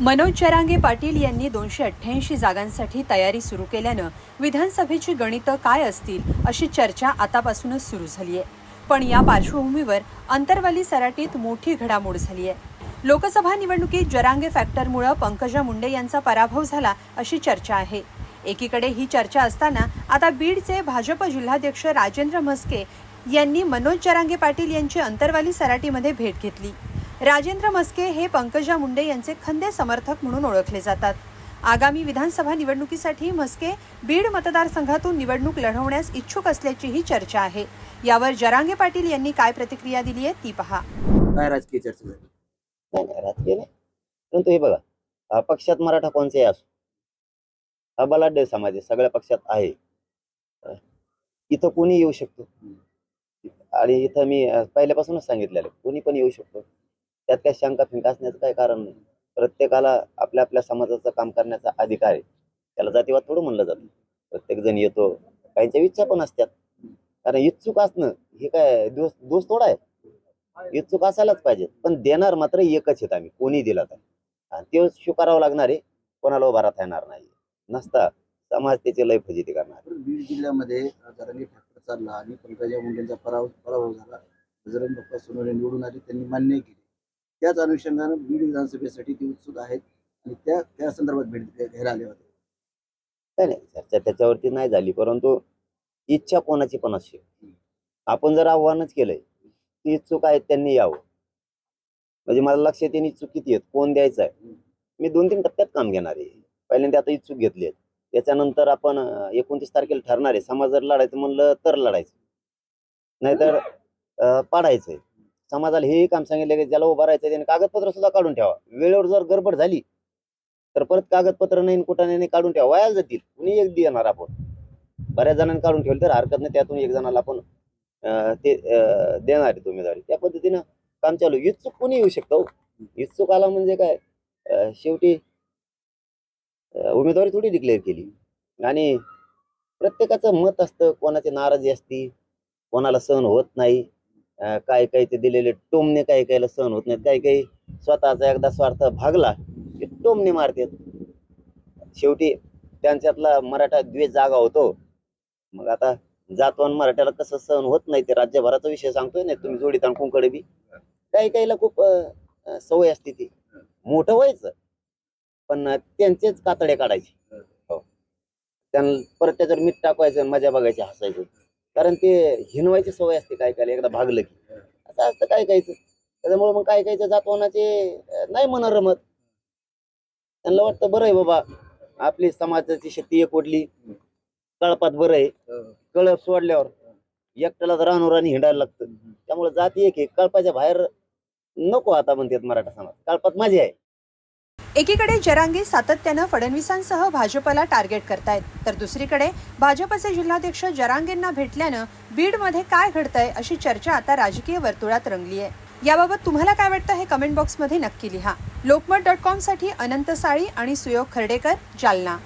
मनोज जरांगे पाटील यांनी दोनशे अठ्ठ्याऐंशी जागांसाठी तयारी सुरू केल्यानं विधानसभेची गणितं काय असतील अशी चर्चा आतापासूनच सुरू झाली आहे पण या पार्श्वभूमीवर अंतरवाली सराटीत मोठी घडामोड झाली आहे लोकसभा निवडणुकीत जरांगे फॅक्टरमुळं पंकजा मुंडे यांचा पराभव झाला अशी चर्चा आहे. एकीकडे ही चर्चा असताना आता बीडचे भाजप जिल्हाध्यक्ष राजेंद्र म्हस्के यांनी मनोज जरांगे पाटील यांची अंतरवाली सराटीमध्ये भेट घेतली. राजेंद्र म्हस्के हे पंकजा मुंडे यांचे खंदे समर्थक म्हणून ओळखले जातात. आगामी विधानसभा निवडणुकीसाठी म्हस्के बीड मतदारसंघातून निवडणूक लढवण्यास इच्छुक असल्याचीही चर्चा आहे. यावर जरांगे पाटील यांनी काय प्रतिक्रिया दिली आहे ती पहा. काय राजकीय चर्चा झाली? नाही नाही राजकीय नाही. परंतु हे बघा हा पक्षात मराठा कोणचाही असो हा बलाढ्य समाज आहे सगळ्या पक्षात आहे. इथं कोणी येऊ शकतो? आणि इथं मी पहिल्यापासूनच सांगितलेलं कोणी पण येऊ शकतो? त्यात काय शंका फिंका असण्याचं काही कारण नाही. प्रत्येकाला आपल्या आपल्या समाजाचं काम करण्याचा अधिकार आहे. त्याला जातीवाद थोडं म्हणलं जातं. प्रत्येक जण येतो. काहींच्या इच्छा पण असतात. कारण इच्छुक असणं हे काय दोष दोष थोडा आहे. इच्छुक असायलाच पाहिजे. पण देणार मात्र एकच आहेत आम्ही. कोणी दिला तर. आणि ते स्वीकारावं लागणार आहे. कोणाला उभारात येणार नाही. नसता. समाज त्याची लय फजिती करणार. बीड जिल्ह्यामध्ये जरांगी फॅक्टर चालला आणि पंकजा मुंडेंचा पराभव पराभव झाला. बजरंग बाप्पा सोनवणे निवडून आले. त्यांनी मान्य केली. त्याच अनुषंगानं बीड विधानसभेसाठी ते उत्सुक आहेत आणि त्या त्या संदर्भात भेट घ्यायला आले होते. नाही नाही चर्चा त्याच्यावरती नाही झाली परंतु इच्छा कोणाची पण असते आपण जर आव्हानच केलंय ती इच्छुक आहेत त्यांनी यावं. म्हणजे मला लक्षात येईल इच्छुक किती आहेत कोण द्यायचं आहे. मी दोन तीन टप्प्यात काम घेणार आहे. पहिल्यांदा आता इच्छुक घेतले आहेत. त्याच्यानंतर आपण एकोणतीस तारखेला ठरणार आहे. समाज जर लढायचं म्हणलं तर लढायचं. नाहीतर पाडायचंय. समाजाला हे काम सांगितलं की ज्याला उभा राहायचं त्याने कागदपत्र सुद्धा काढून ठेवा. वेळेवर जर गडबड झाली तर परत कागदपत्र नाही कुठं नाही काढून ठेवा. वाया जातील. कुणी एक देणार आपण. बऱ्याच जणांनी काढून ठेवलं तर हरकत नाही. त्यातून एक जणाला आपण ते देणार आहे उमेदवारी त्या पद्धतीनं काम चालू इच्छुक कोणी येऊ शकतो हो. इच्छुक आला म्हणजे काय? शेवटी उमेदवारी थोडी डिक्लेअर केली. आणि प्रत्येकाचं मत असतं. कोणाची नाराजी असती कोणाला सहन होत नाही. काही काही ते दिलेले टोमणे काही काहीला सहन होत नाहीत. काही काही स्वतःचा एकदा स्वार्थ भागला की टोमणे मारतात. शेवटी त्यांच्यातला मराठा द्वेष जागा होतो. मग आता जातवान मराठ्याला कसं सहन होत नाही ते राज्यभराचा विषय सांगतोय ना तुम्ही जोडी तांकूंकडे बी. काही काहीला खूप सवय असते ती. मोठं व्हायचं पण त्यांचेच कातडे काढायचे. हो. त्यांना परत त्याच्यावर मीठ टाकवायचं मजा बघायची हसायचं. कारण ते हिनवायची सवय असते काय काय एकदा भागलं की. असं असतं काय कायचं त्याच्यामुळे मग काय कायचं जातवानाचे नाही मना रमत. त्यांना वाटतं बरं आहे बाबा आपली समाजाची शक्ती एक कळपात बरं आहे. कळप सोडल्यावर एकट्याला तर रानोरानी हिंडायला लागतं. त्यामुळे जाती एक आहे. कळपाच्या बाहेर नको आता म्हणतात मराठा समाज. कळपात माझी आहे. एकीकडे जरांगे सातत्यानं फडणवीसांसह भाजपला टार्गेट करतायत तर दुसरीकडे भाजपचे जिल्हाध्यक्ष जरांगेंना भेटल्यानं बीडमध्ये काय घडतंय अशी चर्चा आता राजकीय वर्तुळात रंगली आहे याबाबत तुम्हाला काय वाटतं हे कमेंट बॉक्समध्ये नक्की लिहा. लोकमत डॉट कॉमसाठी अनंत साळी आणि सुयोग खर्डेकर जालना.